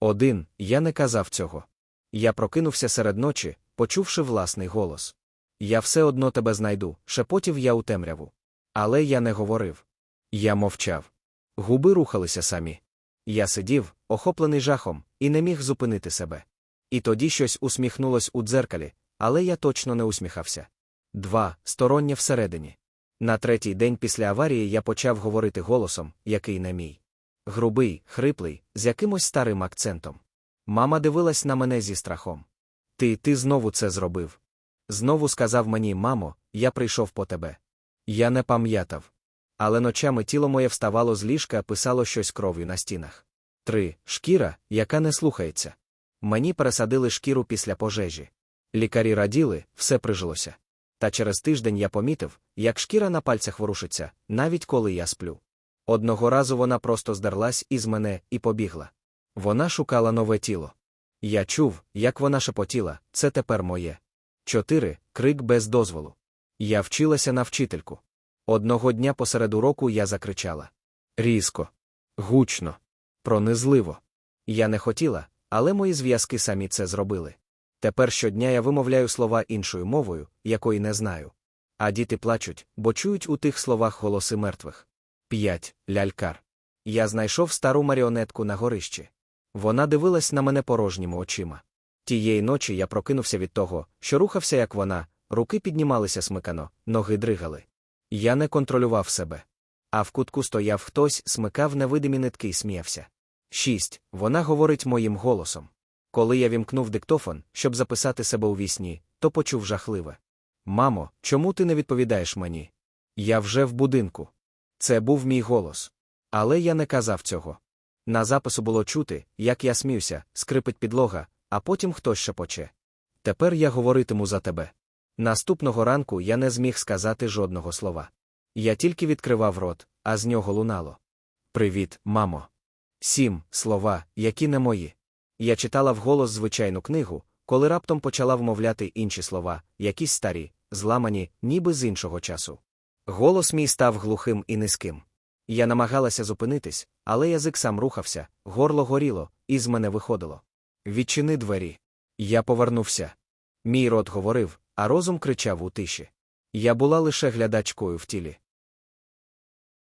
Один, я не казав цього. Я прокинувся серед ночі, почувши власний голос. Я все одно тебе знайду, шепотів я у темряву. Але я не говорив. Я мовчав. Губи рухалися самі. Я сидів, охоплений жахом, і не міг зупинити себе. І тоді щось усміхнулось у дзеркалі, але я точно не усміхався. Два стороннє всередині. На третій день після аварії я почав говорити голосом, який не мій. Грубий, хриплий, з якимось старим акцентом. Мама дивилась на мене зі страхом. Ти, ти знову це зробив. Знову сказав мені, мамо, я прийшов по тебе. Я не пам'ятав. Але ночами тіло моє вставало з ліжка, писало щось кров'ю на стінах. Три. Шкіра, яка не слухається. Мені пересадили шкіру після пожежі. Лікарі раділи, все прижилося. Та через тиждень я помітив, як шкіра на пальцях ворушиться, навіть коли я сплю. Одного разу вона просто здерлась із мене і побігла. Вона шукала нове тіло. Я чув, як вона шепотіла, це тепер моє. Чотири. Крик без дозволу. Я вчилася на вчительку. Одного дня посеред уроку я закричала. Різко, гучно, пронизливо. Я не хотіла, але мої зв'язки самі це зробили. Тепер щодня я вимовляю слова іншою мовою, якої не знаю. А діти плачуть, бо чують у тих словах голоси мертвих. 5. Лялькар. Я знайшов стару маріонетку на горищі. Вона дивилась на мене порожніми очима. Тієї ночі я прокинувся від того, що рухався, як вона, руки піднімалися смикано, ноги дригали. Я не контролював себе. А в кутку стояв хтось, смикав невидимі нитки і сміявся. 6. Вона говорить моїм голосом. Коли я вімкнув диктофон, щоб записати себе у вісні, то почув жахливе. Мамо, чому ти не відповідаєш мені? Я вже в будинку. Це був мій голос. Але я не казав цього. На запису було чути, як я сміюся, скрипить підлога, а потім хтось шепоче. Тепер я говоритиму за тебе. Наступного ранку я не зміг сказати жодного слова. Я тільки відкривав рот, а з нього лунало. Привіт, мамо. Сім слова, які не мої. Я читала вголос звичайну книгу, коли раптом почала вмовляти інші слова, якісь старі, зламані, ніби з іншого часу. Голос мій став глухим і низьким. Я намагалася зупинитись, але язик сам рухався, горло горіло, і з мене виходило. Відчини двері. Я повернувся. Мій рот говорив, а розум кричав у тиші. Я була лише глядачкою в тілі.